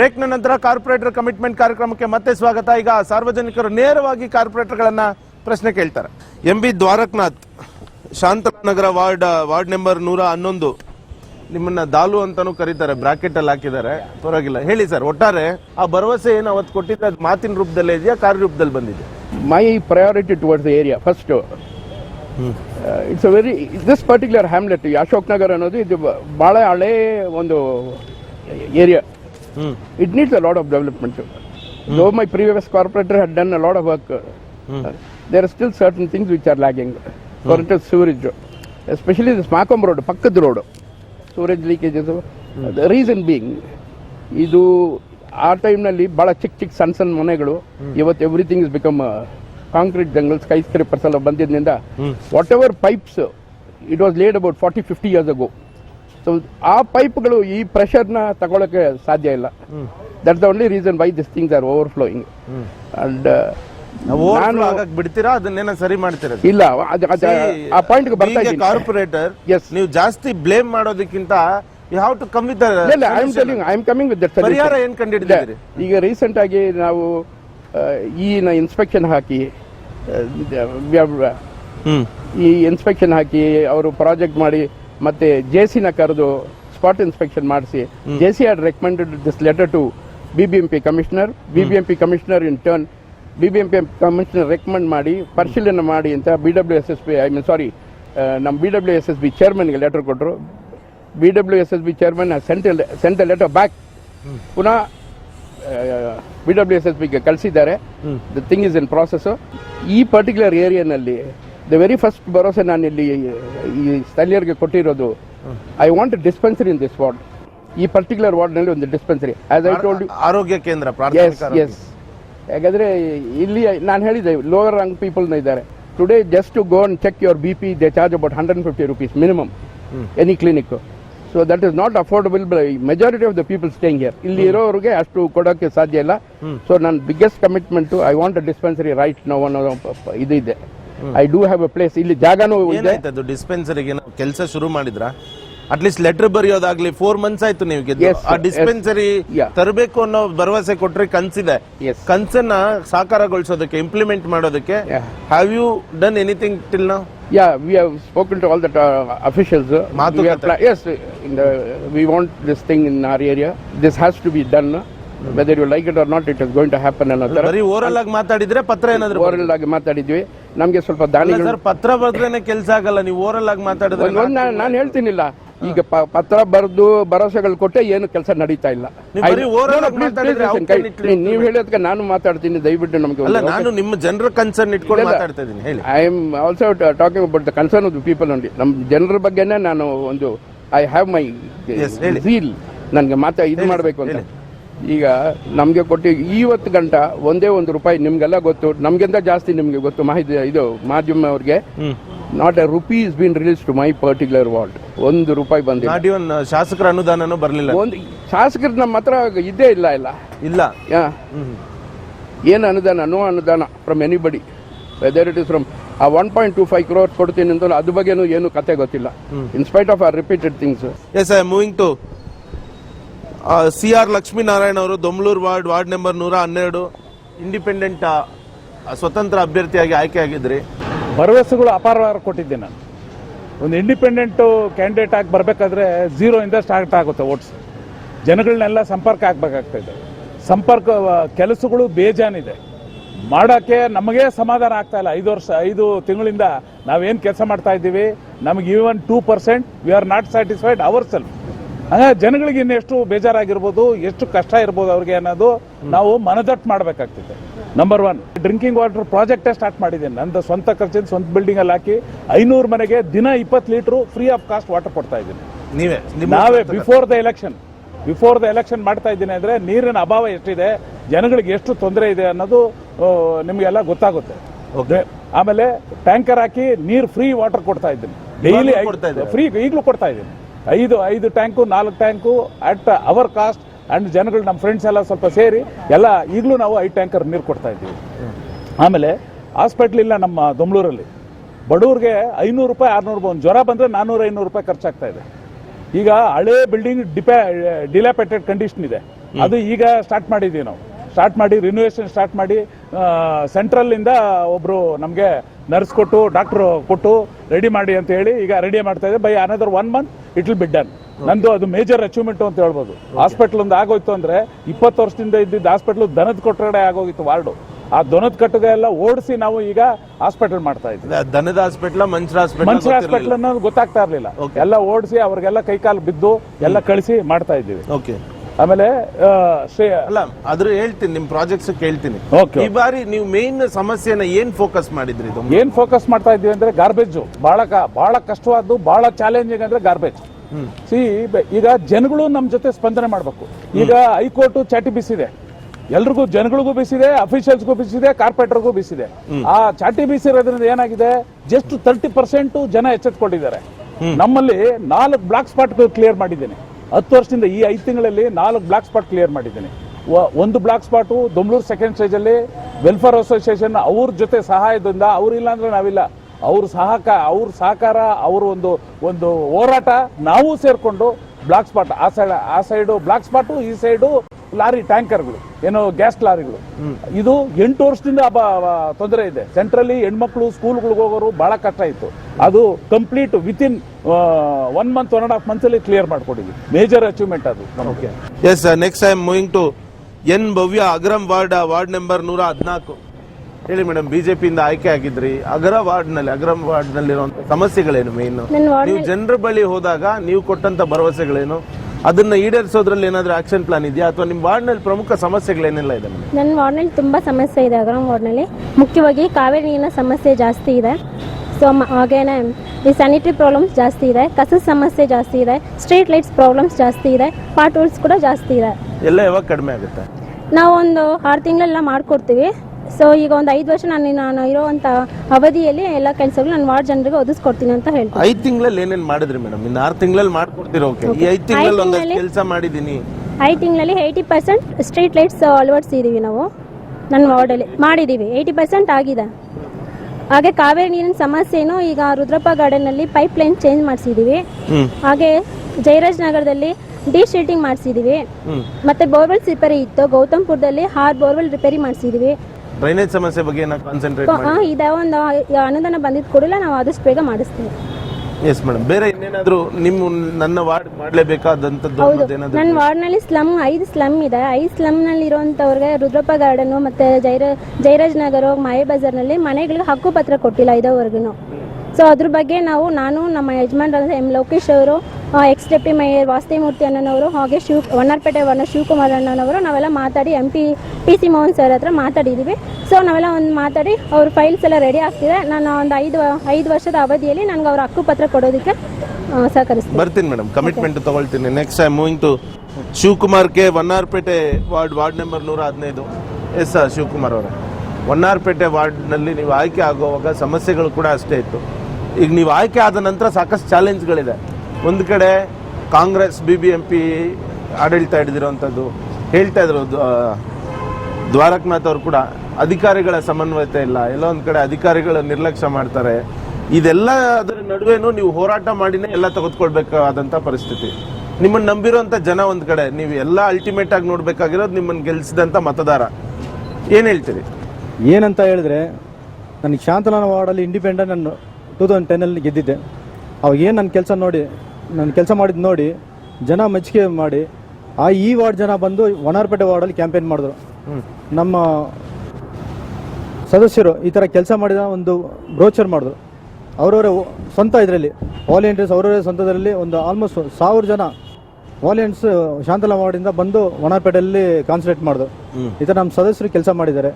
ಬ್ರೇಕ್ನ ನಂತರ corporate commitment ಕಾರ್ಯಕ್ರಮಕ್ಕೆ ಮತ್ತೆ ಸ್ವಾಗತ. ಈಗ ಸಾರ್ವಜನಿಕರು ನೇರವಾಗಿ ಕಾರ್ಪೊರೇಟರ್ಗಳನ್ನ ಪ್ರಶ್ನೆ ಕೇಳ್ತಾರೆ. M B Dwarakanath Shanthinagar ward ward number ನೂರ ಹನ್ನೊಂದು. ನಿಮ್ಮನ್ನ ದಾಲು ಅಂತಾನೂ ಕರೀತಾರೆ ಬ್ರಾಕೆಟ್ ಅಲ್ಲಿ ಹಾಕಿದ್ದಾರೆ. ಪರವಾಗಿಲ್ಲ. ಹೇಳಿ ಸರ್ ಒಟ್ಟಾರೆ ಆ ಭರವಸೆ ಏನು ಅವತ್ತು ಕೊಟ್ಟಿದ್ದ? ಅದು ಮಾತಿನ ರೂಪದಲ್ಲೇ ಇದೆಯಾ ಕಾರ್ಯ ರೂಪದಲ್ಲಿ ಬಂದಿದೆ? My priority towards area first it's it's very this particular hamlet Ashok Nagar ಅನ್ನೋದು ಇದು ಭಾಳ ಬಹಳ ಹಳೇ ಒಂದು area hmm. It needs a lot of development though my previous corporator had done a lot of work there are still certain things which are lagging for it ಸೂರೇಜ್ especially this Makam road ಪಕ್ಕದ road ಸೂರೇಜ್ leakages the reason being ಇದು ಆ ಟೈಮ್ನಲ್ಲಿ ಭಾಳ ಚಿಕ್ಕ ಚಿಕ್ಕ ಸಣ್ಣ ಸಣ್ಣ ಮನೆಗಳು ಇವತ್ತು everything is become concrete jungle skyscrapers ಎಲ್ಲ ಬಂದಿದ್ದರಿಂದ whatever pipes it was laid about forty fifty years ago so ಆ ಪೈಪ್ಗಳು ಈ ಪ್ರೆಷರ್ನ ತಗೊಳಕ್ಕೆ ಸಾಧ್ಯ ಇಲ್ಲ. That the only reason why this things are overflowing and ನಾನು ಬಿಡ್ತೀರಾ? ಅದನ್ನೇನ ಸರಿ ಮಾಡ್ತೀರಾ ಇಲ್ಲ ಆ ಪಾಯಿಂಟ್ಗೆ ಬರ್ತಾ ಇದ್ದೀನಿ. ಕಾರ್ಪೊರೇಟರ್ ಎಸ್ ನೀವು ಜಾಸ್ತಿ ಬ್ಲೇಮ್ ಮಾಡೋದಕ್ಕಿಂತ you have to come with ಇಲ್ಲ I am telling I am coming with that ಪರಿಹಾರ ಏನು ಕಂಡಿಡಿದಿರಿ ಈಗ ರೀಸೆಂಟ್ ಆಗಿ ನಾವು ಈ ಇನ್ಸ್ಪೆಕ್ಷನ್ ಹಾಕಿ ಈ ಇನ್ಸ್ಪೆಕ್ಷನ್ ಹಾಕಿ ಅವರು ಪ್ರಾಜೆಕ್ಟ್ ಮಾಡಿ ಮತ್ತೆ ಜೆ ಸಿನ ಕರೆದು ಸ್ಪಾಟ್ ಇನ್ಸ್ಪೆಕ್ಷನ್ ಮಾಡಿಸಿ J C R recommended this letter to B B M P commissioner B B M P commissioner in turn B B M P commissioner recommend ಮಾಡಿ ಪರಿಶೀಲನೆ ಮಾಡಿ ಅಂತ B W S S B I mean sorry ನಮ್ಮ B W S S B ಚೇರ್ಮನ್ಗೆ letter ಕೊಟ್ಟರು B W S S B chairman sent sent letter back ಪುನಃ B W S S ಬಿಗೆ ಕಳಿಸಿದ್ದಾರೆ. The thing is in process ಈ particular ಏರಿಯಾನಲ್ಲಿ the very first ಭರೋಸೆ ನಾನು ಇಲ್ಲಿ ಈ ಸ್ಥಳೀಯರಿಗೆ ಕೊಟ್ಟಿರೋದು I want dispensary in this ward ಈ ಪರ್ಟಿಕ್ಯುಲರ್ ವಾರ್ಡ್ನಲ್ಲಿ ಒಂದು ಡಿಸ್ಪೆನ್ಸರಿ ಆಸ್ ಐ ಟೋಲ್ಡ್ ಆರೋಗ್ಯ ಕೇಂದ್ರ ಎಸ್. ಎಸ್ ಯಾಕಂದ್ರೆ ಇಲ್ಲಿ ನಾನು ಹೇಳಿದೆ ಲೋವರ್ ರಂಗ್ ಪೀಪಲ್ನ ಇದ್ದಾರೆ. Today just to go and check your B P they charge about hundred fifty rupees minimum any clinic so that is not affordable majority of the people staying here ಇಲ್ಲಿ ಇರೋರಿಗೆ ಅಷ್ಟು ಕೊಡೋಕ್ಕೆ ಸಾಧ್ಯ ಇಲ್ಲ. So ನನ್ನ biggest commitment I want a dispensary right no ಅನ್ನೋ ಇದು ಇದೆ. I do have a place ಇಲ್ಲಿ ಜಾಗನೂ ಇದೆ ಅದು ಡಿಸ್ಪೆನ್ಸರಿಗೆ ಕೆಲಸ ಶುರು ಮಾಡಿದ್ರ ಅಟ್ಲೀಸ್ಟ್ ಲೆಟರ್ ಬರೆಯೋದಾಗ್ಲಿ ಫೋರ್ ಮಂತ್ಸ್ ಆಯ್ತು ನೀವು ಗೆದ್ದು Yes, ಆ. Dispensary Yeah. ತರಬೇಕು ಅನ್ನೋ ಭರವಸೆ ಕೊಟ್ರೆ ಕನ್ಸಿದೆ Yes. ಕನ್ಸನ್ನ ಸಾಕಾರಗೊಳಿಸೋದಕ್ಕೆ ಇಂಪ್ಲಿಮೆಂಟ್ ಮಾಡೋದಕ್ಕೆ Yeah. Have you done anything till now Yeah, we have spoken to all the uh, officials. Uh, we have pla- yes, in the, we want this thing in our area. This has to be done. Whether you like it or not it is going to happen ಅನ್ನೋ ಬರೀ oral ಆಗಿ ಮಾತಾಡಿದ್ರೆ ಪತ್ರ ಏನಾದ್ರು oral ಆಗಿ ಮಾತಾಡಿದ್ವಿ. ನಮಗೆ ಸ್ವಲ್ಪ ದಾನಿಗಳು ಸರ್ ಪತ್ರ ಬರೆದ್ರೆ ಕೆಲಸ ಆಗಲ್ಲ ನೀವು ಓರಲ್ ಆಗಿ ಮಾತಾಡಿದ್ರೆ ನಾನ್- ಹೇಳ್ತೀನಿಲ್ಲ. ಈಗ ಪತ್ರ ಬರೆದು ಭರವಸೆಗಳು ಕೊಟ್ಟೆ ಏನು ಕೆಲಸ ನಡೀತಾ ಇಲ್ಲ. ನೀವು ಹೇಳೋದಕ್ಕೆ ನಾನು ಮಾತಾಡ್ತೀನಿ ದಯವಿಟ್ಟು ನಮಗೆ ನಾನು ನಿಮ್ಮ ಜನರ ಕನ್ಸರ್ನ್ ಇಟ್ಕೊಂಡು. ಮಾತಾಡ್ತಾ ಇದ್ದೀನಿ ಹೇಳಿ. I am also talking about the concern of the people only ನಮ್ಮ ಜನರ ಬಗ್ಗೆನೇ ನಾನು ಒಂದು ಐ ಹ್ಯಾವ್ ಮೈ ಫೀಲ್. ನನಗೆ ಮಾತಾ ಇದು ಮಾಡಬೇಕು ಅಂತ. ಈಗ ನಮಗೆ ಕೊಟ್ಟು ಇವತ್ತು ಗಂಟ ಒಂದೇ ಒಂದು ರೂಪಾಯಿ ನಿಮಗೆಲ್ಲ ಗೊತ್ತು. ನಮಗಿಂತ ಜಾಸ್ತಿ ನಿಮಗೆ ಗೊತ್ತು? ಮಾಹಿತಿ ಇದು ಮಾಧ್ಯಮ ಅವ್ರಿಗೆ. Not a rupee is been release to my particular ward ಒಂದು ರೂಪಾಯಿ ಬಂದಿಲ್ಲ. ನಾಟ್ ಇವನ್ ಶಾಸಕರ ಅನುದಾನನೂ ಬರಲಿಲ್ಲ. ಒಂದು ಶಾಸಕರು ನಮ್ಮ ಹತ್ರ ಇದ್ದೇ ಇಲ್ಲ ಇಲ್ಲ. ಇಲ್ಲ ಏನು ಅನುದಾನ? ನೋ ಅನುದಾನ from anybody whether it is from a one point two five crore ಕೊಡ್ತೀನಿ ಅಂತ ಅದು ಬಗ್ಗೆನೂ ಏನು ಕತೆ ಗೊತ್ತಿಲ್ಲ. In spite of our repeated things yes I moving to C R Lakshminarayana ಅವರು ದೊಮ್ಲೂರು ವಾರ್ಡ್ ವಾರ್ಡ್ ನಂಬರ್ ನೂರ ಹನ್ನೆರಡು ಇಂಡಿಪೆಂಡೆಂಟ್ ಸ್ವತಂತ್ರ ಅಭ್ಯರ್ಥಿಯಾಗಿ ಆಯ್ಕೆ ಆಗಿದ್ರಿ. ಭರವಸೆಗಳು ಅಪಾರವಾರ ಕೊಟ್ಟಿದ್ದೆ ನಾನು. ಒಂದು ಇಂಡಿಪೆಂಡೆಂಟು ಕ್ಯಾಂಡಿಡೇಟ್ ಆಗಿ ಬರಬೇಕಾದ್ರೆ ಝೀರೋಯಿಂದ ಸ್ಟಾರ್ಟ್ ಆಗುತ್ತೆ ಓಟ್ಸ್ ಜನಗಳನ್ನೆಲ್ಲ ಸಂಪರ್ಕ ಆಗಬೇಕಾಗ್ತಾಯಿದೆ ಸಂಪರ್ಕ ಕೆಲಸಗಳು ಬೇಜಾನಿದೆ. ಮಾಡೋಕ್ಕೆ ನಮಗೆ ಸಮಾಧಾನ ಆಗ್ತಾ ಇಲ್ಲ. ಐದು ವರ್ಷ, ಐದು ತಿಂಗಳಿಂದ ನಾವೇನು ಕೆಲಸ ಮಾಡ್ತಾ ಇದ್ದೀವಿ? ನಮಗೆ even two percent we are not satisfied our self ಹಾಗಾಗಿ ಜನಗಳಿಗೆ ಇನ್ನೆಷ್ಟು ಬೇಜಾರಾಗಿರ್ಬೋದು ಎಷ್ಟು ಕಷ್ಟ ಇರ್ಬೋದು ಅವ್ರಿಗೆ ಅನ್ನೋದು ನಾವು ಮನದಟ್ಟು ಮಾಡಬೇಕಾಗ್ತಿದೆ ನಂಬರ್ ಒನ್ ಡ್ರಿಂಕಿಂಗ್ ವಾಟರ್ ಪ್ರಾಜೆಕ್ಟೇ ಸ್ಟಾರ್ಟ್ ಮಾಡಿದ್ದೀನಿ. ನನ್ನ ಸ್ವಂತ ಖರ್ಚಿನ ಸ್ವಂತ ಬಿಲ್ಡಿಂಗ್ ಅಲ್ಲಿ ಹಾಕಿ ಐನೂರು ಮನೆಗೆ ದಿನ ಇಪ್ಪತ್ತು litre free of cost water ಕೊಡ್ತಾ ಇದ್ದೀನಿ. ನೀವೇ ನಾವೇ before the election before the election ಮಾಡ್ತಾ ಇದ್ದೀನಿ ಅಂದ್ರೆ ನೀರಿನ ಅಭಾವ ಎಷ್ಟಿದೆ ಜನಗಳಿಗೆ ಎಷ್ಟು ತೊಂದರೆ ಇದೆ ಅನ್ನೋದು ನಿಮಗೆಲ್ಲ ಗೊತ್ತಾಗುತ್ತೆ. ಓಕೆ ಆಮೇಲೆ ಟ್ಯಾಂಕರ್ ಹಾಕಿ ನೀರು ಫ್ರೀ ವಾಟರ್ ಕೊಡ್ತಾ ಇದ್ದೀನಿ. ಡೈಲಿ ಫ್ರೀ ಈಗಲೂ ಕೊಡ್ತಾ ಇದ್ದೀನಿ. ಐದು ಐದು ಟ್ಯಾಂಕು ನಾಲ್ಕು tank at our cost and ಜನಗಳು ನಮ್ಮ ಫ್ರೆಂಡ್ಸ್ ಎಲ್ಲ ಸ್ವಲ್ಪ ಸೇರಿ ಎಲ್ಲ ಈಗಲೂ ನಾವು ಐದು ಟ್ಯಾಂಕರ್ ನೀರು ಕೊಡ್ತಾ ಇದ್ದೀವಿ. ಆಮೇಲೆ ಹಾಸ್ಪಿಟ್ಲ್ ಇಲ್ಲ ನಮ್ಮ ದೊಮ್ಳೂರಲ್ಲಿ. ಬಡವ್ರಿಗೆ ಐನೂರು ರೂಪಾಯಿ ಆರುನೂರು ರೂಪಾಯಿ ಒಂದು ಜ್ವರ ಬಂದರೆ ನಾನ್ನೂರು ಐನೂರು ರೂಪಾಯಿ ಖರ್ಚಾಗ್ತಾ ಇದೆ. ಈಗ ಹಳೆ ಬಿಲ್ಡಿಂಗ್ ಡಿಪೆ ಡಿಲಾಪೇಟೆಡ್ ಕಂಡೀಷನ್ ಇದೆ. ಅದು ಈಗ ಸ್ಟಾರ್ಟ್ ಮಾಡಿದ್ದೀವಿ ನಾವು. ಸ್ಟಾರ್ಟ್ ಮಾಡಿ ರಿನೋವೇಷನ್ ಸ್ಟಾರ್ಟ್ ಮಾಡಿ ಸೆಂಟ್ರಲ್ಲಿಂದ ಒಬ್ಬರು ಒಬ್ರು ನಮಗೆ ನರ್ಸ್ ಕೊಟ್ಟು ಡಾಕ್ಟರ್ ಕೊಟ್ಟು ರೆಡಿ ಮಾಡಿ ಅಂತ ಹೇಳಿ ಈಗ ರೆಡಿ ಮಾಡ್ತಾ ಇದೆ. By another one month it will be done ನಂದು ಅದು ಮೇಜರ್ ಅಚೀವ್ಮೆಂಟ್ ಅಂತ ಹೇಳ್ಬೋದು. ಹಾಸ್ಪಿಟಲ್ ಒಂದು ಆಗೋಯ್ತು ಅಂದ್ರೆ ಇಪ್ಪತ್ತು ವರ್ಷದಿಂದ ಇದ್ದಿದ್ದ ಹಾಸ್ಪಿಟಲ್ ದನದ ಕೊಟ್ಟಗಡೆ ಆಗೋಗಿತ್ತು ವಾರ್ಡು. ಆ ದನದ ಕಟ್ಟಗ ಎಲ್ಲ ಓಡಿಸಿ ನಾವು ಈಗ ಹಾಸ್ಪಿಟಲ್ ಮಾಡ್ತಾ ಇದ್ವಿ ದನದ ಹಾಸ್ಪಿಟ್ಲ ಮಂಚರ ಹಾಸ್ಪಿಟಲ್ ಹಾಸ್ಪಿಟಲ್ ಅನ್ನೋದು ಗೊತ್ತಾಗ್ತಾ ಇರ್ಲಿಲ್ಲ. ಎಲ್ಲ ಓಡಿಸಿ ಅವ್ರಿಗೆಲ್ಲ ಕೈಕಾಲು ಬಿದ್ದು ಎಲ್ಲ ಕಳಿಸಿ ಮಾಡ್ತಾ ಇದ್ದೀವಿ. ಓಕೆ ಆಮೇಲೆ ಅಲ್ಲ ಅದ್ರ ಹೇಳ್ತೀನಿ ನಿಮ್ ಪ್ರಾಜೆಕ್ಟ್ಸ್ ಕೇಳ್ತೀನಿ. ಈ ಬಾರಿ ನೀವು ಮೇನ್ ಸಮಸ್ಯೆನ ಏನ್ ಫೋಕಸ್ ಮಾಡಿದ್ರಿ ಇದು? ಏನ್ ಫೋಕಸ್ ಮಾಡ್ತಾ ಇದ್ದೀವಿ ಅಂದ್ರೆ ಗಾರ್ಬೇಜ್ ಬಹಳ ಬಹಳ ಕಷ್ಟವಾದ್ದು ಬಹಳ ಚಾಲೆಂಜಿಂಗ್ ಅಂದ್ರೆ ಗಾರ್ಬೇಜ್ ಸಿ ಈಗ ಜನಗಳು ನಮ್ ಜೊತೆ ಸ್ಪಂದನೆ ಮಾಡ್ಬೇಕು. ಈಗ ಹೈಕೋರ್ಟ್ ಚಾಟಿ ಬಿಸಿದೆ. ಎಲ್ರಿಗೂ ಜನಗಳಿಗೂ ಬಿಸಿದೆ ಅಫಿಷಿಯಲ್ಸ್ಗೂ ಬಿಸಿದೆ ಕಾರ್ಪೊರೇಟರ್ಗೂ ಬಿಸಿದೆ. ಆ ಚಾಟಿ ಬಿಸಿರೋದ್ರಿಂದ ಏನಾಗಿದೆ? ಜಸ್ಟ್ ತರ್ಟಿ ಪರ್ಸೆಂಟ್ ಜನ ಎಚ್ಚೆತ್ಕೊಂಡಿದ್ದಾರೆ. ನಮ್ಮಲ್ಲಿ ನಾಲ್ಕು ಬ್ಲಾಕ್ ಸ್ಪಾಟ್ ಕ್ಲಿಯರ್ ಮಾಡಿದ್ದೇನೆ. ಹತ್ತು ವರ್ಷದಿಂದ ಈ ಐದು ತಿಂಗಳಲ್ಲಿ ನಾಲ್ಕು ಬ್ಲಾಕ್ ಸ್ಪಾಟ್ ಕ್ಲಿಯರ್ ಮಾಡಿದ್ದೀನಿ. ಒಂದು ಬ್ಲಾಕ್ ಸ್ಪಾಟು ದೊಮ್ಲೂರು ಸೆಕೆಂಡ್ ಸ್ಟೇಜಲ್ಲಿ ವೆಲ್ಫೇರ್ ಅಸೋಸಿಯೇಷನ್ ಅವ್ರ ಜೊತೆ ಸಹಾಯದಿಂದ ಅವ್ರಿಲ್ಲ ಅಂದ್ರೆ ನಾವಿಲ್ಲ. ಅವ್ರ ಸಹಕ ಅವ್ರ ಸಹಕಾರ ಅವ್ರ ಒಂದು ಒಂದು ಹೋರಾಟ ನಾವು ಸೇರಿಕೊಂಡು ಬ್ಲಾಕ್ ಸ್ಪಾಟ್ ಆ ಸೈಡ್ ಆ ಸೈಡು ಬ್ಲಾಕ್ ಸ್ಪಾಟು ಈ ಸೈಡು ಲಾರಿ ಟ್ಯಾಂಕರ್ಗಳು ಏನೋ ಗ್ಯಾಸ್ ಲಾರಿಗಳು. ಇದು ಎಂಟು ವರ್ಷದಿಂದ ತೊಂದರೆ ಇದೆ. ಸೆಂಟ್ರಲ್ಲಿ ಹೆಣ್ಮಕ್ಳು ಸ್ಕೂಲ್ಗಳಿಗೆ ಹೋಗೋರು ಭಾಳ ಕಷ್ಟ ಇತ್ತು. ಅದು complete within one month one and half months ಅಲ್ಲಿ ಕ್ಲಿಯರ್ ಮಾಡ್ಕೊಂಡಿದ್ವಿ. ಮೇಜರ್ ಅಚೀವ್ಮೆಂಟ್ ಅದು ನಮಗೆ yes next I moving to N Bhavya Agram ward ward number ನೂರ ಹದಿನಾಲ್ಕು ಹೇಳಿ ಮೇಡಮ್ ಬಿಜೆಪಿಯಿಂದ ಆಯ್ಕೆ ಆಗಿದ್ರಿ. ಅಗ್ರ ವಾರ್ಡ್ನಲ್ಲಿ ಅಗ್ರಂ ವಾರ್ಡ್ ನಲ್ಲಿರುವಂತ ಸಮಸ್ಯೆಗಳೇನು ಮೇನ್ ನೀವು ಜನರ ಬಳಿ ಹೋದಾಗ ನೀವು ಕೊಟ್ಟಂತ ಭರವಸೆಗಳೇನು? ಅದನ್ನ ಈಡೇರಿಸೋದ್ರಲ್ಲಿ ಏನಾದ್ರೂ ಆಕ್ಷನ್ ಪ್ಲಾನ್ ಇದೆಯಾ? ಅಥವಾ ನಿಮ್ಮ ವಾರ್ಡ್ನಲ್ಲಿ ಪ್ರಮುಖ ಸಮಸ್ಯೆಗಳೇನೆಲ್ಲ ಇದೆ ನನ್ನ ವಾರ್ಡ್ನಲ್ಲಿ ತುಂಬಾ ಸಮಸ್ಯೆ ಇದೆ ಅಗ್ರಂ ವಾರ್ಡ್ನಲ್ಲಿ ಮುಖ್ಯವಾಗಿ ಕಾವೇರಿ ನೀರಿನ ಸಮಸ್ಯೆ ಜಾಸ್ತಿ ಇದೆ. ಸೊ ಹಾಗೇನೆ ಈ ಸ್ಯಾನಿಟ್ರಿ ಪ್ರಾಬ್ಲಮ್ಸ್ ಜಾಸ್ತಿ ಇದೆ ಕಸದ ಸಮಸ್ಯೆ ಜಾಸ್ತಿ ಇದೆ ಸ್ಟ್ರೀಟ್ ಲೈಟ್ಸ್ ಪ್ರಾಬ್ಲಮ್ಸ್ ಜಾಸ್ತಿ ಇದೆ ಪಾಟ್ ಹೋಲ್ಸ್ ಕೂಡ ಜಾಸ್ತಿ ಇದೆ. ಎಲ್ಲ ಯಾವಾಗ ಕಡಿಮೆ ಆಗುತ್ತೆ? ನಾವು ಒಂದು ಆರು ತಿಂಗಳೆಲ್ಲ ಮಾಡಿಕೊಡ್ತೀವಿ. ಸೊ ಈಗ ಒಂದು ಐದು ವರ್ಷ ನಾನು ನಾನು ಇರೋವಂಥ ಅವಧಿಯಲ್ಲಿ ಎಲ್ಲ ಕೆಲಸಗಳು ನಾನು ವಾರ್ಡ್ ಜನರಿಗೆ ಒದಗಿಸ್ಕೊಡ್ತೀನಿ ಅಂತ ಹೇಳ್ತೀನಿ. ಐದು ತಿಂಗಳಲ್ಲಿ ಏನೇನು ಮಾಡಿದ್ರಿ ಮೇಡಮ್? ಇನ್ನು ಆರು ತಿಂಗಳಲ್ಲಿ ಮಾಡ್ಕೊಡ್ತೀರ ಓಕೆ? ಈ ಐದು ತಿಂಗಳಲ್ಲಿ ಒಂದು ಕೆಲಸ ಮಾಡಿದ್ದೀನಿ. ಐದು ತಿಂಗಳಲ್ಲಿ ಏಯ್ಟಿ ಪರ್ಸೆಂಟ್ ಸ್ಟ್ರೀಟ್ ಲೈಟ್ಸ್ ಅಳವಡಿಸಿದ್ದೀವಿ ನಾವು. ನನ್ನ ವಾರ್ಡಲ್ಲಿ ಮಾಡಿದ್ದೀವಿ ಏಯ್ಟಿ ಪರ್ಸೆಂಟ್ ಆಗಿದೆ. ಹಾಗೆ ಕಾವೇರಿ ನೀರಿನ ಸಮಸ್ಯೆನೂ ಈಗ ರುದ್ರಪ್ಪ ಗಾರ್ಡನ್ ಅಲ್ಲಿ ಪೈಪ್ ಲೈನ್ ಚೇಂಜ್ ಮಾಡಿಸಿದೀವಿ ಹಾಗೆ ಜಯರಾಜ್ ನಗರದಲ್ಲಿ ಡಿ ಶೀಟಿಂಗ್ ಮಾಡಿಸಿದೀವಿ ಮತ್ತೆ ಬೋರ್ವೆಲ್ ರಿಪೇರಿ ಇತ್ತು. ಗೌತಮ್ಪುರದಲ್ಲಿ ಹಾರ್ ಬೋರ್ವೆಲ್ ರಿಪೇರಿ ಮಾಡಿಸಿದೀವಿ. ಡ್ರೈನೇಜ್ ಸಮಸ್ಯೆ ಬಗ್ಗೆ ಇದೆ ಒಂದು ಅನುದಾನ ಬಂದಿದ್ದು ಕೂಡಲೇ ನಾವು ಆದಷ್ಟು ಬೇಗ ಮಾಡಿಸ್ತೀವಿ. ಎಸ್ ಮೇಡಮ್ ಬೇರೆ ಇನ್ನೇನಾದರೂ ನಿಮ್ಮ ನನ್ನ ವಾರ್ಡ್ ಮಾಡ್ಲೇಬೇಕಾದಂತದ್ದು ಹೌದು. ಅನ್ನೋದೇನಾದ್ರು ನನ್ನ ವಾರ್ಡ್ನಲ್ಲಿ ಸ್ಲಮ್ ಐದು ಸ್ಲಮ್ ಇದೆ. ಐದು ಸ್ಲಮ್ನಲ್ಲಿ ಇರುವಂಥವ್ರಿಗೆ ರುದ್ರಪ್ಪ ಗಾರ್ಡನು ಮತ್ತು ಜೈರ ಜಯರಾಜ್ ನಗರ ಮಾಯೆ ಬಜಾರ್ನಲ್ಲಿ ಮನೆಗಳಿಗೆ ಹಕ್ಕುಪತ್ರ ಕೊಟ್ಟಿಲ್ಲ ಇದುವರೆಗೂ. ಸೊ ಅದ್ರ ಬಗ್ಗೆ ನಾವು ನಾನು ನಮ್ಮ ಯಜಮಾನ್ರಾದ ಎಂ ಲೋಕೇಶ್ ಅವರು ಎಕ್ಸ್ ಡೆಪ್ಟಿ ಮೇಯರ್ ವಾಸ್ತಿಮೂರ್ತಿ ಅಣ್ಣನವರು ಹಾಗೆ ಶಿವ್ ವಣ್ಣಾರ್ಪೇಟೆ ವನ್ನ ಶಿವಕುಮಾರ್ ಅಣ್ಣನವರು ನಾವೆಲ್ಲ ಮಾತಾಡಿ M P P C Mohan sir ಹತ್ರ ಮಾತಾಡಿದ್ದೀವಿ ಸೊ ನಾವೆಲ್ಲ ಒಂದು ಮಾತಾಡಿ ಅವ್ರ ಫೈಲ್ಸ್ ಎಲ್ಲ ರೆಡಿ ಆಗ್ತಿದೆ. ನಾನು ಒಂದು ಐದು ಐದು ವರ್ಷದ ಅವಧಿಯಲ್ಲಿ ನನಗೆ ಅವ್ರ ಹಕ್ಕುಪತ್ರ ಕೊಡೋದಕ್ಕೆ ಸಹಕರಿಸ್ತೀನಿ. ಬರ್ತೀನಿ ಮೇಡಮ್ ಕಮಿಟ್ಮೆಂಟ್ ತಗೊಳ್ತೀನಿ. Next I moving to Shivakumar K Vannarpet ward ward number ನೂರ ಹದಿನೈದು. ಎಸ್ ಸರ್ ಶಿವಕುಮಾರ್ ಅವರೇ. ವನ್ನಾರ್ಪೇಟೆ ವಾರ್ಡ್ನಲ್ಲಿ ನೀವು ಆಯ್ಕೆ ಆಗುವಾಗ ಸಮಸ್ಯೆಗಳು ಕೂಡ ಅಷ್ಟೇ ಇತ್ತು. ಈಗ ನೀವು ಆಯ್ಕೆ ಆದ ನಂತರ ಸಾಕಷ್ಟು ಚಾಲೆಂಜ್ಗಳಿದೆ. ಒಂದು ಕಡೆ Congress B B M P ಆಡಳಿತ ಹಿಡಿದಿರುವಂಥದ್ದು, ಹೇಳ್ತಾ ಇದ್ರು ದ್ವಾರಕನಾಥ್ ಅವರು ಕೂಡ ಅಧಿಕಾರಿಗಳ ಸಮನ್ವಯತೆ ಇಲ್ಲ, ಎಲ್ಲ ಒಂದು ಕಡೆ ಅಧಿಕಾರಿಗಳ ನಿರ್ಲಕ್ಷ್ಯ ಮಾಡ್ತಾರೆ. ಇದೆಲ್ಲ ಅದರ ನಡುವೆನೂ ನೀವು ಹೋರಾಟ ಮಾಡಿನೇ ಎಲ್ಲ ತೆಗೆದುಕೊಳ್ಬೇಕಾದಂಥ ಪರಿಸ್ಥಿತಿ. ನಿಮ್ಮನ್ನು ನಂಬಿರುವಂಥ ಜನ ಒಂದು ಕಡೆ, ನೀವು ಎಲ್ಲ ಅಲ್ಟಿಮೇಟ್ ಆಗಿ ನೋಡಬೇಕಾಗಿರೋದು ನಿಮ್ಮನ್ನು ಗೆಲ್ಲಿಸಿದಂಥ ಮತದಾರ. ಏನು ಹೇಳ್ತೀರಿ? ಏನಂತ ಹೇಳಿದ್ರೆ, ನನಗೆ ಶಾಂತಲನ ವಾರ್ಡಲ್ಲಿ ಇಂಡಿಪೆಂಡೆಂಟ್ ನಾನು ಟೂ ತೌಸಂಡ್ ಟೆನ್ನಲ್ಲಿ ಗೆದ್ದಿದ್ದೆ. ಅವಾಗ ಏನು ನನ್ನ ಕೆಲಸ ನೋಡಿ ನನ್ನ ಕೆಲಸ ಮಾಡಿದ್ದು ನೋಡಿ ಜನ ಮೆಚ್ಚುಗೆ ಮಾಡಿ ಆ ಈ ವಾರ್ಡ್ ಜನ ಬಂದು ಒಣಾರ್ಪೇಟೆ ವಾರ್ಡಲ್ಲಿ ಕ್ಯಾಂಪೇನ್ ಮಾಡಿದ್ರು. ನಮ್ಮ ಸದಸ್ಯರು ಈ ಥರ ಕೆಲಸ ಮಾಡಿದ ಒಂದು ಬ್ರೋಚರ್ ಮಾಡಿದ್ರು. ಅವರವರ ಸ್ವಂತ ಇದರಲ್ಲಿ ವಾಲಿಯಂಟರ್ಸ್ ಅವರವರೇ ಸ್ವಂತದಲ್ಲಿ ಒಂದು ಆಲ್ಮೋಸ್ಟ್ ಸಾವಿರ ಜನ ವಾಲಿಯಂಟ್ಸ್ ಶಾಂತಲಾ ವಾರ್ಡಿಂದ ಬಂದು ಒಣಾರ್ಪೇಟೆಯಲ್ಲಿ ಕಾನ್ಸಂಟ್ರೇಟ್ ಮಾಡಿದ್ರು. ಈ ಥರ ನಮ್ಮ ಸದಸ್ಯರು ಕೆಲಸ ಮಾಡಿದ್ದಾರೆ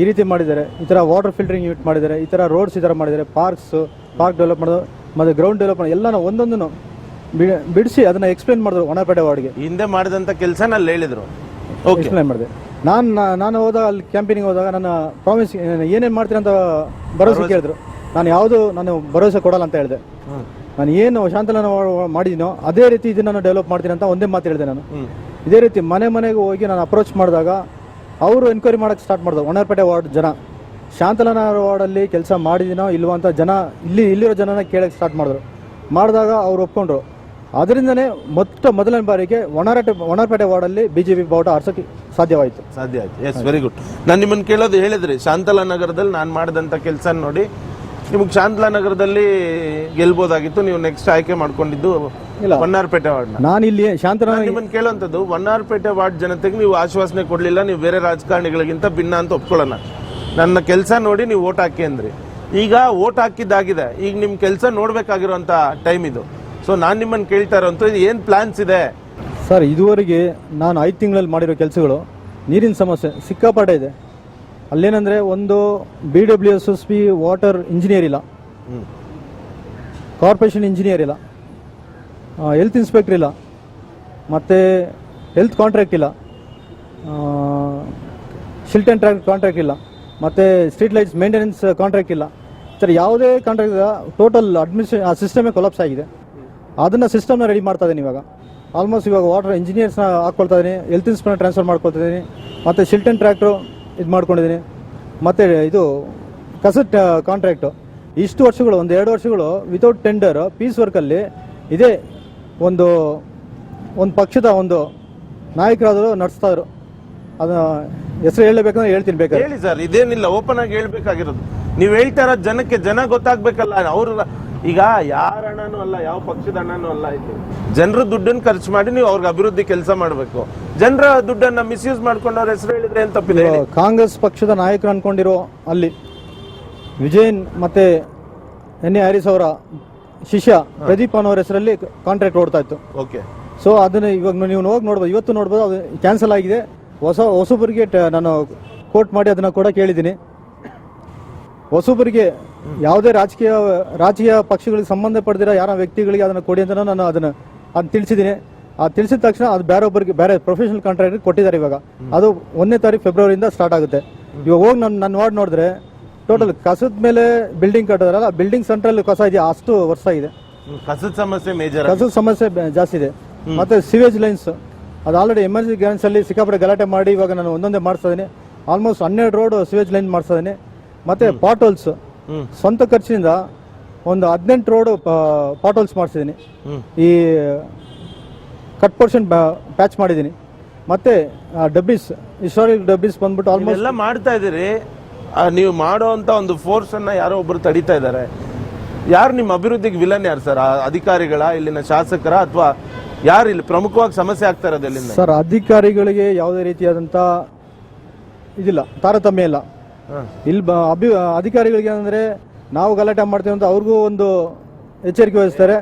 ಈ ರೀತಿ ಮಾಡಿದ್ದಾರೆ ಈ ಥರ ವಾಟರ್ ಫಿಲ್ಟರಿಂಗ್ ಯೂನಿಟ್ ಮಾಡಿದ್ದಾರೆ ಈ ಥರ ರೋಡ್ಸ್ ಈ ಥರ ಮಾಡಿದ್ದಾರೆ ಪಾರ್ಕ್ಸ್ ಪಾರ್ಕ್ ಡೆವಲಪ್ ಮಾಡೋದು ಮತ್ತು ಗ್ರೌಂಡ್ ಡೆವಲಪ್ ಮಾಡೋದು ಎಲ್ಲನೂ ಒಂದೊಂದನ್ನು ಬಿಡಿಸಿ ಅದನ್ನು ಎಕ್ಸ್ಪ್ಲೇನ್ ಮಾಡಿದ್ರು ಒಣಪೇಟೆ ವಾರ್ಡ್ಗೆ. ಹಿಂದೆ ಮಾಡಿದಂಥ ಕೆಲಸನ ಅಲ್ಲಿ ಹೇಳಿದರು. ಓಕೆ ಎಕ್ಸ್ಪ್ಲೇನ್ ಮಾಡಿದೆ. ನಾನು ನಾನು ಹೋದಾಗ ಅಲ್ಲಿ ಕ್ಯಾಂಪೇನಿಂಗ್ ಹೋದಾಗ ನನ್ನ ಪ್ರಾಮಿಸ್ ಏನೇನು ಮಾಡ್ತೀನಿ ಅಂತ ಭರವಸೆ ಕೇಳಿದ್ರು. ನಾನು ಯಾವುದು ನಾನು ಭರವಸೆ ಕೊಡಲ್ಲ ಅಂತ ಹೇಳಿದೆ. ನಾನು ಏನು ಶಾಂತಲನ ಮಾಡಿದ್ದೀನೋ ಅದೇ ರೀತಿ ಇದನ್ನ ನಾನು ಡೆವಲಪ್ ಮಾಡ್ತೀನಿ ಅಂತ ಒಂದೇ ಮಾತು ಹೇಳಿದೆ ನಾನು. ಇದೇ ರೀತಿ ಮನೆ ಮನೆಗೆ ಹೋಗಿ ನಾನು ಅಪ್ರೋಚ್ ಮಾಡಿದಾಗ ಅವರು ಎನ್ಕ್ವೈರಿ ಮಾಡೋಕ್ಕೆ ಸ್ಟಾರ್ಟ್ ಮಾಡಿದ್ರು ಒಣಪೇಟೆ ವಾರ್ಡ್ ಜನ. ಶಾಂತಲನ ವಾರ್ಡಲ್ಲಿ ಕೆಲಸ ಮಾಡಿದ್ದೀನೋ ಇಲ್ವೋ ಅಂತ ಜನ ಇಲ್ಲಿ ಇಲ್ಲಿರೋ ಜನನ ಕೇಳಕ್ಕೆ ಸ್ಟಾರ್ಟ್ ಮಾಡಿದ್ರು. ಮಾಡಿದಾಗ ಅವ್ರು ಒಪ್ಕೊಂಡ್ರು. ಅದರಿಂದನೇ ಮೊತ್ತ ಮೊದಲನೇ ಬಾರಿಗೆ ಒಣರಟೆ ಒಣಪೇಟೆ ವಾರ್ಡಲ್ಲಿ ಬಿ ಜೆ ಪಿ ಬಾವುಟ ಆರ್ಸೋಕ್ಕೆ ಸಾಧ್ಯವಾಯಿತು. ಸಾಧ್ಯ ಆಯ್ತು. ಎಸ್ ವೆರಿ ಗುಡ್ ನಾನು ನಿಮ್ಮನ್ನು ಕೇಳೋದು ಹೇಳಿದ್ರಿ. ಶಾಂತಲಾ ನಗರದಲ್ಲಿ ನಾನು ಮಾಡಿದಂಥ ಕೆಲಸ ನೋಡಿ. ನಿಮಗೆ ಶಾಂತಲಾ ನಗರದಲ್ಲಿ ಗೆಲ್ಬೋದಾಗಿತ್ತು. ನೀವು ನೆಕ್ಸ್ಟ್ ಆಯ್ಕೆ ಮಾಡ್ಕೊಂಡಿದ್ದು ಇಲ್ಲ. ವಾರ್ಡ್ ನಾನು ಇಲ್ಲಿ ಶಾಂತಲ ನಿಮ್ಮನ್ನು ಕೇಳುವಂಥದ್ದು ಹೊನ್ನಾರ್ಪೇಟೆ ವಾರ್ಡ್ ಜನತೆಗೆ ನೀವು ಆಶ್ವಾಸನೆ ಕೊಡಲಿಲ್ಲ. ನೀವು ಬೇರೆ ರಾಜಕಾರಣಿಗಳಿಗಿಂತ ಭಿನ್ನ ಅಂತ ಒಪ್ಕೊಳ್ಳೋಣ. ನನ್ನ ಕೆಲಸ ನೋಡಿ ನೀವು ಓಟ್ ಹಾಕಿ ಅಂದ್ರಿ. ಈಗ ಓಟ್ ಹಾಕಿದ್ದಾಗಿದೆ. ಈಗ ನಿಮ್ಮ ಕೆಲಸ ನೋಡಬೇಕಾಗಿರುವಂಥ ಟೈಮ್ ಇದು. ಸೊ ನಾನು ನಿಮ್ಮನ್ನು ಕೇಳ್ತಾ ಇರೋಂಥದ್ದು ಏನು ಪ್ಲಾನ್ಸ್ ಇದೆ? ಸರ್ ಇದುವರೆಗೆ ನಾನು ಐದು ತಿಂಗಳಲ್ಲಿ ಮಾಡಿರೋ ಕೆಲಸಗಳು ನೀರಿನ ಸಮಸ್ಯೆ ಸಿಕ್ಕಾಪಟ್ಟೆ ಇದೆ. ಅಲ್ಲೇನಂದರೆ ಒಂದು B W S S P water engineer ಇಲ್ಲ. ಕಾರ್ಪೊರೇಷನ್ ಇಂಜಿನಿಯರ್ ಇಲ್ಲ. ಹೆಲ್ತ್ ಇನ್ಸ್ಪೆಕ್ಟರ್ ಇಲ್ಲ. ಮತ್ತು ಹೆಲ್ತ್ ಕಾಂಟ್ರಾಕ್ಟ್ ಇಲ್ಲ. ಶಿಲ್ಟ್ ಆ್ಯಂಡ್ ಟ್ರ್ಯಾಕ್ ಕಾಂಟ್ರಾಕ್ಟ್ ಇಲ್ಲ. ಮತ್ತು ಸ್ಟ್ರೀಟ್ ಲೈಟ್ಸ್ ಮೇಂಟೆನೆನ್ಸ್ ಕಾಂಟ್ರಾಕ್ಟ್ ಇಲ್ಲ. ಸರ್, ಯಾವುದೇ ಕಾಂಟ್ರಾಕ್ಟ್ ಟೋಟಲ್ ಅಡ್ಮಿನಿಸ್ಟ್ರೇ ಆ ಸಿಸ್ಟಮೇ ಕೊಲಾಪ್ಸ್ ಆಗಿದೆ. ಅದನ್ನು ಸಿಸ್ಟಮ್ನ ರೆಡಿ ಮಾಡ್ತಾ ಇದ್ದೀನಿ ಇವಾಗ. ಆಲ್ಮೋಸ್ಟ್ ಇವಾಗ ವಾಟರ್ ಇಂಜಿನಿಯರ್ಸ್ನ ಹಾಕ್ಕೊಳ್ತಾ ಇದ್ದೀನಿ ಹೆಲ್ತ್ ಇನ್ಸ್ಪೆಕ್ಟರ್ ಟ್ರಾನ್ಸ್ಫರ್ ಮಾಡ್ಕೊಳ್ತಾ ಇದ್ದೀನಿ, ಮತ್ತು ಶಿಲ್ಟನ್ ಟ್ರ್ಯಾಕ್ಟ್ರು ಇದು ಮಾಡ್ಕೊಂಡಿದ್ದೀನಿ, ಮತ್ತು ಇದು ಕಸಟ್ ಕಾಂಟ್ರಾಕ್ಟು ಇಷ್ಟು ವರ್ಷಗಳು, ಒಂದು ಎರಡು ವರ್ಷಗಳು ವಿತೌಟ್ ಟೆಂಡರ್ ಪೀಸ್ ವರ್ಕಲ್ಲಿ ಇದೇ ಒಂದು ಒಂದು ಪಕ್ಷದ ಒಂದು ನಾಯಕರಾದರೂ ನಡೆಸ್ತಾ ಅದನ್ನ ಹೆಸರು ಹೇಳಬೇಕಂದ್ರೆ ಹೇಳ್ತೀನಿ ಬೇಕಾದ್ರೆ. ಹೇಳಿ ಸರ್ ಇದೇನಿಲ್ಲ ಓಪನ್ ಆಗಿ ಹೇಳ್ಬೇಕಾಗಿರೋದು. ನೀವು ಹೇಳ್ತಾ ಇರೋ ಜನಕ್ಕೆ ಜನ ಗೊತ್ತಾಗ್ಬೇಕಲ್ಲ ಅವ್ರ ಈಗ ಯಾರ ಹಣನೂ ಅಲ್ಲ ಯಾವ ಪಕ್ಷದ ಹಣನೂ ಅಲ್ಲ ಇದು. ಜನರ ದುಡ್ಡನ್ನು ಖರ್ಚು ಮಾಡಿ ನೀವು ಅವ್ರಿಗೆ ಅಭಿವೃದ್ಧಿ ಕೆಲಸ ಮಾಡಬೇಕು. ಜನರ ದುಡ್ಡನ್ನ ಮಿಸ್ಯೂಸ್ ಮಾಡ್ಕೊಂಡು ಅವ್ರ ಹೆಸರು ಹೇಳಿದ್ರೆ ಏನ್ ತಪ್ಪಿದೆ ಹೇಳಿ. ಕಾಂಗ್ರೆಸ್ ಪಕ್ಷದ ನಾಯಕರು ಅನ್ಕೊಂಡಿರೋ ಅಲ್ಲಿ ವಿಜಯನ್ ಮತ್ತೆ ಎನ್ ಎ ಹ್ಯಾರಿಸ್ ಅವರ ಶಿಷ್ಯ ಪ್ರದೀಪ್ ಅನ್ನೋರ ಹೆಸರಲ್ಲಿ ಕಾಂಟ್ರಾಕ್ಟ್ ಓಡ್ತಾ ಇತ್ತು. ಓಕೆ ಸೊ ಅದನ್ನ ಇವಾಗ ನೀವು ಹೋಗಿ ನೋಡ್ಬೋದು ಇವತ್ತು ನೋಡ್ಬೋದು ಅದು ಕ್ಯಾನ್ಸಲ್ ಆಗಿದೆ. ಹೊಸ ಹೊಸಬರಿಗೆ ನಾನು ಕೋಟ್ ಮಾಡಿ ಅದನ್ನ ಕೂಡ ಕೇಳಿದ್ದೀನಿ. ಹೊಸಬರಿಗೆ ಯಾವುದೇ ರಾಜಕೀಯ ರಾಜಕೀಯ ಪಕ್ಷಗಳಿಗೆ ಸಂಬಂಧ ಪಡೆದಿರೋ ಯಾರ ವ್ಯಕ್ತಿಗಳಿಗೆ ಅದನ್ನು ಕೊಡಿ ಅಂತ ನಾನು ಅದನ್ನು ಅದನ್ನ ತಿಳಿಸಿದ್ದೀನಿ. ಆ ತಿಳಿಸಿದ ತಕ್ಷಣ ಅದು ಬೇರೊಬ್ಬರಿಗೆ ಬೇರೆ ಪ್ರೊಫೆಷನಲ್ ಕಾಂಟ್ರಾಕ್ಟ್ ಕೊಟ್ಟಿದ್ದಾರೆ ಇವಾಗ. ಅದು ಒಂದನೇ ತಾರೀಕು ಫೆಬ್ರವರಿಯಿಂದ ಸ್ಟಾರ್ಟ್ ಆಗುತ್ತೆ. ಇವಾಗ ಹೋಗಿ ನಾನು ನನ್ನ ವಾರ್ಡ್ ನೋಡಿದ್ರೆ ಟೋಟಲ್ ಕಸದ ಮೇಲೆ ಬಿಲ್ಡಿಂಗ್ ಕಟ್ಟಿದಾರಲ್ಲ ಬಿಲ್ಡಿಂಗ್ ಸೆಂಟ್ರಲ್ಲಿ ಕಸ ಇದೆ ಅಷ್ಟು ವರ್ಷ ಇದೆ. ಕಸದ ಸಮಸ್ಯೆ ಮೇಜರ್ ಕಸದ ಸಮಸ್ಯೆ ಜಾಸ್ತಿ ಇದೆ. ಮತ್ತೆ ಸಿವೇಜ್ ಲೈನ್ಸ್ ಅದು ಆಲ್ರೆಡಿ ಎಮರ್ಜೆನ್ಸಿ ಗ್ಯಾರೆನ್ಸಲ್ಲಿ ಅಲ್ಲಿ ಸಿಕ್ಕಾಪಟ್ಟೆ ಗಲಾಟೆ ಮಾಡಿ ಇವಾಗ ನಾನು ಒಂದೊಂದೇ ಮಾಡಿಸ್ತಾ ಇದೀನಿ ಆಲ್ಮೋಸ್ಟ್ ಹನ್ನೆರಡು ರೋಡ್ ಸಿವೇಜ್ ಲೈನ್ ಮಾಡಿಸ್ತಾ ಇದೀನಿ ಮತ್ತೆ ಪಾಟೋಲ್ಸ್. ಸ್ವಂತ ಖರ್ಚಿನಿಂದ ಒಂದು ಹದಿನೆಂಟು ರೋಡ್ ಪಾಟೋಲ್ಸ್ ಮಾಡಿಸಿದ್ದೀನಿ. ಈ ಕಟ್ ಪೋರ್ಷನ್ ಪ್ಯಾಚ್ ಮಾಡಿದ್ದೀನಿ. ಮತ್ತೆ ಡಬ್ಬಿಸ್ ಹಿಸ್ಟಾರಿಕ್ ಡಬ್ಬಿಸ್ ಬಂದ್ಬಿಟ್ಟು ಆಲ್ಮೋಸ್ಟ್ ಎಲ್ಲ ಮಾಡ್ತಾ ಇದ್ದೀರಿ. ನೀವು ಮಾಡುವಂಥ ಒಂದು ಫೋರ್ಸನ್ನು ಅನ್ನ ಯಾರೋ ಒಬ್ಬರು ತಡಿತಾ ಇದ್ದಾರೆ. ಯಾರು ನಿಮ್ಮ ಅಭಿವೃದ್ಧಿಗೆ ವಿಲನ್ ಯಾರು ಸರ್? ಅಧಿಕಾರಿಗಳ ಇಲ್ಲಿನ ಶಾಸಕರ ಅಥವಾ ಯಾರು ಇಲ್ಲಿ ಪ್ರಮುಖವಾಗಿ ಸಮಸ್ಯೆ ಆಗ್ತಾ ಇರೋದು ಇಲ್ಲಿಂದ ಸರ್ ಅಧಿಕಾರಿಗಳಿಗೆ ಯಾವುದೇ ರೀತಿಯಾದಂಥ ಇದಿಲ್ಲ ತಾರತಮ್ಯ ಇಲ್ಲ. ಇಲ್ಲಿ ಬ ಅಭಿ ಅಧಿಕಾರಿಗಳಿಗೆ ಅಂದರೆ ನಾವು ಗಲಾಟೆ ಮಾಡ್ತೀವಿ ಅಂತ ಅವ್ರಿಗೂ ಒಂದು ಎಚ್ಚರಿಕೆ ವಹಿಸ್ತಾರೆ.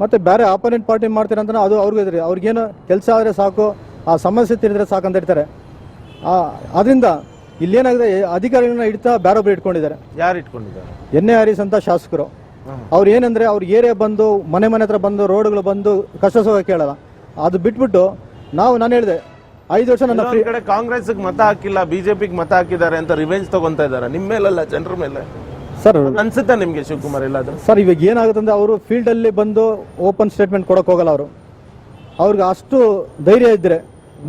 ಮತ್ತು ಬೇರೆ ಆಪೋನೆಂಟ್ ಪಾರ್ಟಿ ಮಾಡ್ತಾರೆ ಅಂತ ಅದು ಅವ್ರಿಗೂ ಇದ್ರಿ ಅವ್ರಿಗೇನು ಕೆಲಸ ಆದರೆ ಸಾಕು ಆ ಸಮಸ್ಯೆ ತಿಳಿದ್ರೆ ಸಾಕು ಅಂತ ಇರ್ತಾರೆ ಅದರಿಂದ ಇಲ್ಲೇನಾಗಿದೆ ಅಧಿಕಾರಿಗಳನ್ನ ಇಡ್ತಾ ಬೇರೊಬ್ರು ಇಟ್ಕೊಂಡಿದ್ದಾರೆ. ಯಾರು ಇಟ್ಕೊಂಡಿದ್ದಾರೆ? ಎನ್ ಎ ಹರೀಸ್ ಅಂತ ಶಾಸಕರು. ಅವ್ರು ಏನಂದ್ರೆ ಅವ್ರ ಏರಿಯಾ ಬಂದು ಮನೆ ಮನೆ ಹತ್ರ ಬಂದು ರೋಡ್ಗಳು ಬಂದು ಕಷ್ಟ ಸುಖ ಕೇಳಲ್ಲ. ಅದು ಬಿಟ್ಬಿಟ್ಟು ನಾವು ನಾನು ಹೇಳಿದೆ ಐದು ವರ್ಷ ನನ್ನ ಫ್ರೀ ಕಡೆ ಕಾಂಗ್ರೆಸ್ ಮತ ಹಾಕಿಲ್ಲ ಬಿಜೆಪಿಗೆ ಮತ ಹಾಕಿದ್ದಾರೆ ಅಂತ ರಿವೆಂಜ್ ತಗೊಂತಾ ಇದ್ದಾರೆ. ನಿಮ್ಮ ಮೇಲಲ್ಲ ಜನರ ಮೇಲೆ. ಸರ್ ಅನ್ಸುತ್ತೆ ನಿಮ್ಗೆ ಶಿವಕುಮಾರ್ ಅದು ಸರ್ ಇವಾಗ ಏನಾಗುತ್ತೆ ಅಂದ್ರೆ ಅವರು ಫೀಲ್ಡಲ್ಲಿ ಬಂದು ಓಪನ್ ಸ್ಟೇಟ್ಮೆಂಟ್ ಕೊಡಕ್ ಹೋಗಲ್ಲ ಅವರು. ಅವ್ರಿಗೆ ಅಷ್ಟು ಧೈರ್ಯ ಇದ್ರೆ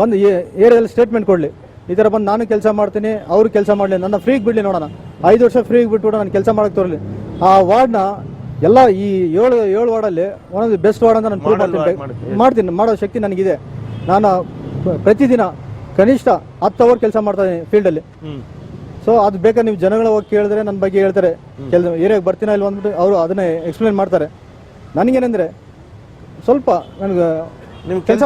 ಬಂದು ಏರಿಯಾದಲ್ಲಿ ಸ್ಟೇಟ್ಮೆಂಟ್ ಕೊಡಲಿ. ಈ ಥರ ಬಂದು ನಾನು ಕೆಲಸ ಮಾಡ್ತೀನಿ ಅವರು ಕೆಲಸ ಮಾಡಲಿ ನನ್ನ ಫ್ರೀಗೆ ಬಿಡಲಿ ನೋಡೋಣ. ಐದು ವರ್ಷ ಫ್ರೀಗೆ ಬಿಟ್ಬಿಟ್ಟು ನಾನು ಕೆಲಸ ಮಾಡಕ್ಕೆ ತೋರಲಿ. ಆ ವಾರ್ಡ್ನ ಎಲ್ಲ ಈ ಏಳು ಏಳು ವಾರ್ಡಲ್ಲಿ ಒಂದೊಂದು ಬೆಸ್ಟ್ ವಾರ್ಡ್ ಅಂತ ನಾನು ಪ್ರೂವ್ ಮಾಡ್ತೀನಿ. ಮಾಡ್ತೀನಿ ಮಾಡೋ ಶಕ್ತಿ ನನಗಿದೆ. ನಾನು ಪ್ರತಿದಿನ ಕನಿಷ್ಠ ಹತ್ತು ಅವರ್ ಕೆಲಸ ಮಾಡ್ತಾ ಇದ್ದೀನಿ ಫೀಲ್ಡಲ್ಲಿ ಸೊ ಅದು ಬೇಕಾದ್ರೆ ನೀವು ಜನಗಳ ಹೋಗಿ ಕೇಳಿದ್ರೆ ನನ್ನ ಬಗ್ಗೆ ಹೇಳ್ತಾರೆ. ಕೆಲ ಏರಿಯಾಗೆ ಬರ್ತೀನ ಇಲ್ಲ ಅಂದ್ಬಿಟ್ಟು ಅವರು ಅದನ್ನೇ ಎಕ್ಸ್ಪ್ಲೇನ್ ಮಾಡ್ತಾರೆ. ನನಗೇನೆಂದ್ರೆ ಸ್ವಲ್ಪ ನನಗೆ ಕೆಲಸ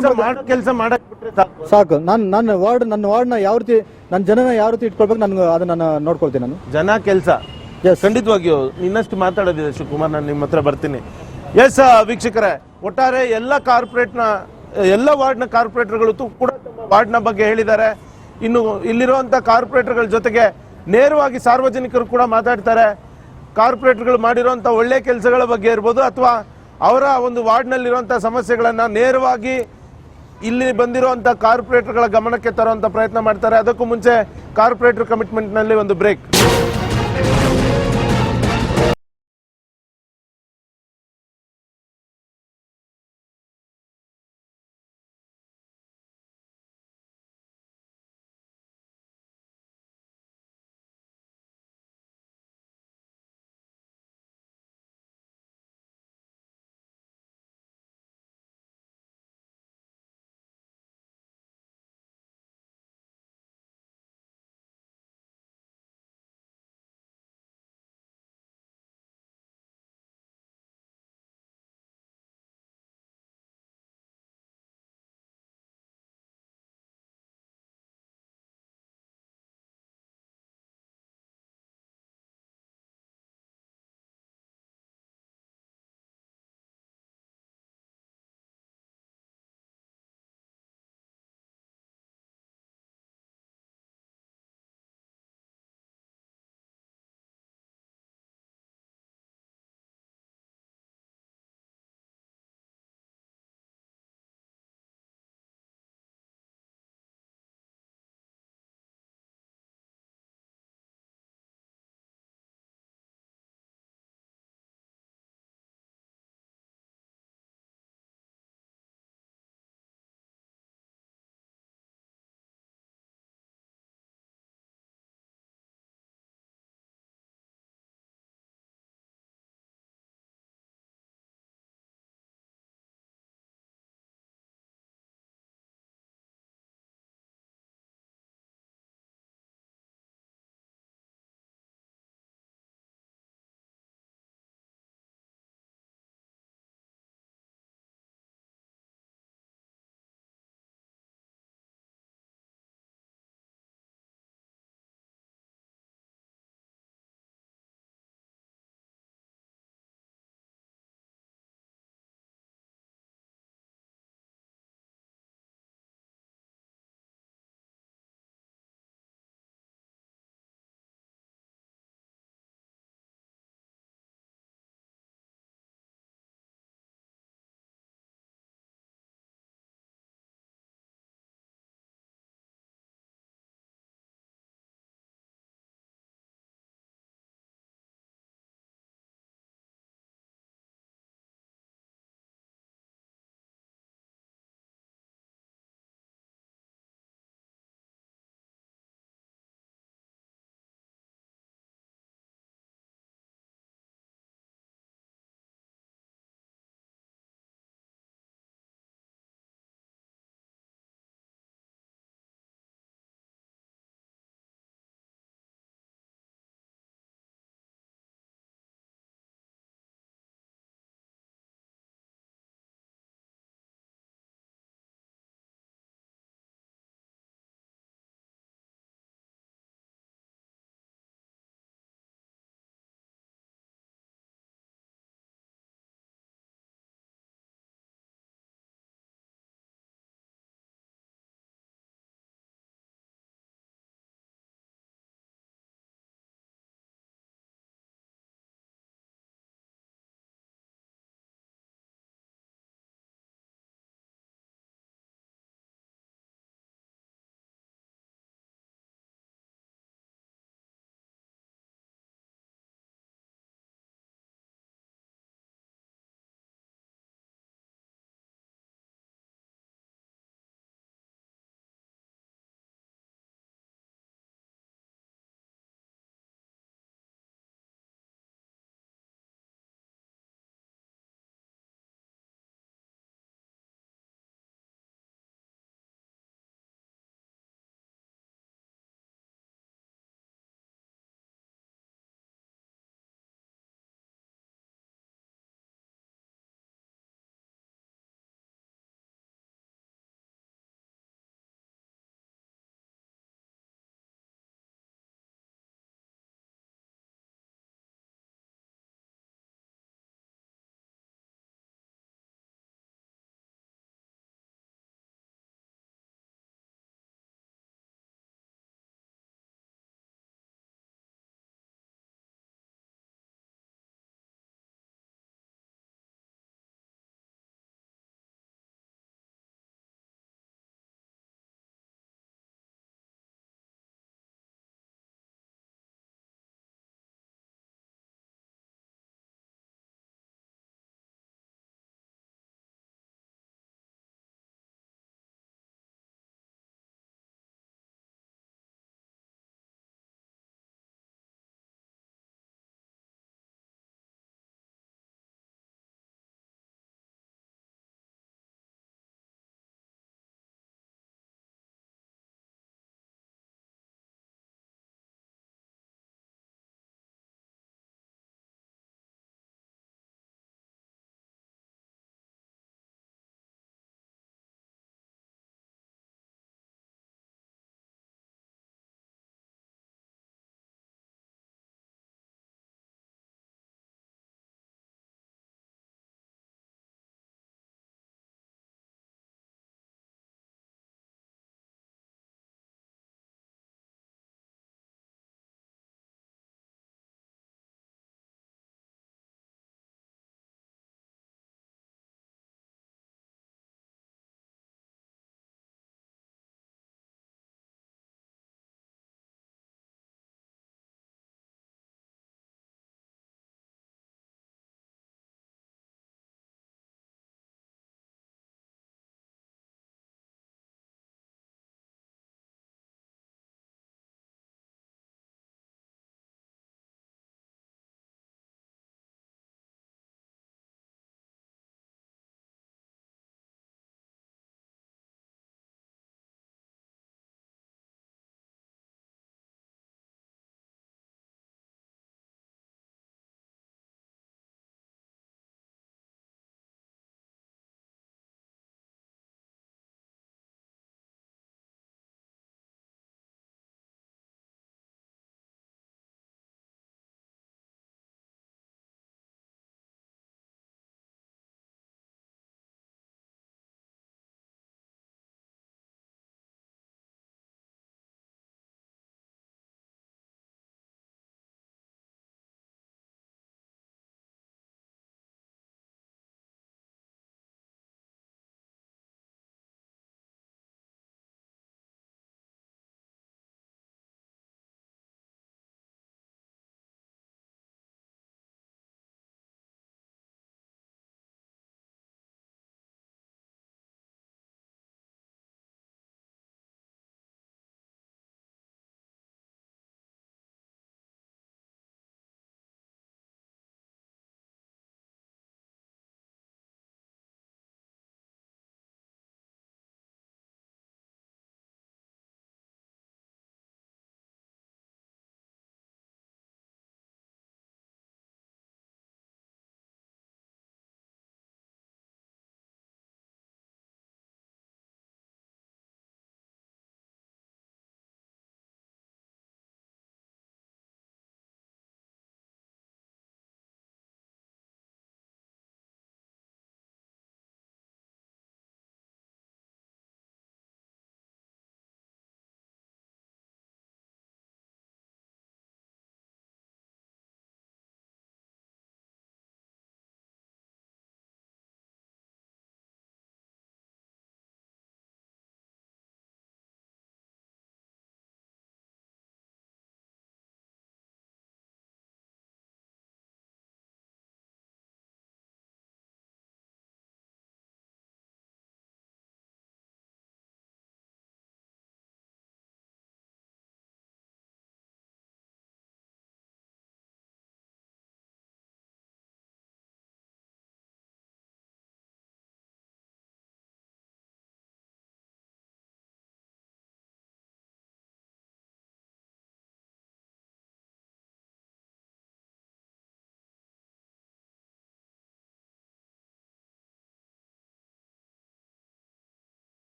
ಕೆಲಸ ಮಾಡಕ್ ಬಿಟ್ರೆ ಸಾಕು. ನಾನು ನನ್ನ ವಾರ್ಡ್ ನನ್ನ ವಾರ್ಡ್ನ ಯಾವ ರೀತಿ ನನ್ನ ಜನನ ಯಾವ ರೀತಿ ಇಟ್ಕೊಳ್ಬೇಕು ನನಗೆ ಅದನ್ನ ನಾನು ನೋಡ್ಕೊಳ್ತೀನಿ ನಾನು. ಜನ ಕೆಲಸ. ಎಸ್ ಖಂಡಿತವಾಗಿಯೂ ಇನ್ನಷ್ಟು ಮಾತಾಡೋದಿದೆ ಶಿವಕುಮಾರ್ ನಾನು ನಿಮ್ಮ ಹತ್ರ ಬರ್ತೀನಿ. ಎಸ್ ವೀಕ್ಷಕರೇ ಒಟ್ಟಾರೆ ಎಲ್ಲ ಕಾರ್ಪೊರೇಟ್ನ ಎಲ್ಲ ವಾರ್ಡ್ನ ಕಾರ್ಪೊರೇಟರ್ಗಳು ಗಳು ಕೂಡ ತಮ್ಮ ವಾರ್ಡ್ನ ಬಗ್ಗೆ ಹೇಳಿದ್ದಾರೆ. ಇನ್ನು ಇಲ್ಲಿರುವಂತ ಕಾರ್ಪೊರೇಟರ್ಗಳ ಜೊತೆಗೆ ನೇರವಾಗಿ ಸಾರ್ವಜನಿಕರು ಕೂಡ ಮಾತಾಡ್ತಾರೆ. ಕಾರ್ಪೊರೇಟರ್ಗಳು ಮಾಡಿರುವಂತ ಒಳ್ಳೆ ಕೆಲಸಗಳ ಬಗ್ಗೆ ಇರ್ಬೋದು ಅಥವಾ ಅವರ ಒಂದು ವಾರ್ಡ್ನಲ್ಲಿರುವಂಥ ಸಮಸ್ಯೆಗಳನ್ನ ನೇರವಾಗಿ ಇಲ್ಲಿ ಬಂದಿರುವಂತ ಕಾರ್ಪೊರೇಟರ್ಗಳ ಗಮನಕ್ಕೆ ತರುವಂತ ಪ್ರಯತ್ನ ಮಾಡ್ತಾರೆ. ಅದಕ್ಕೂ ಮುಂಚೆ ಕಾರ್ಪೊರೇಟರ್ ಕಮಿಟ್ಮೆಂಟ್ನಲ್ಲಿ ಒಂದು ಬ್ರೇಕ್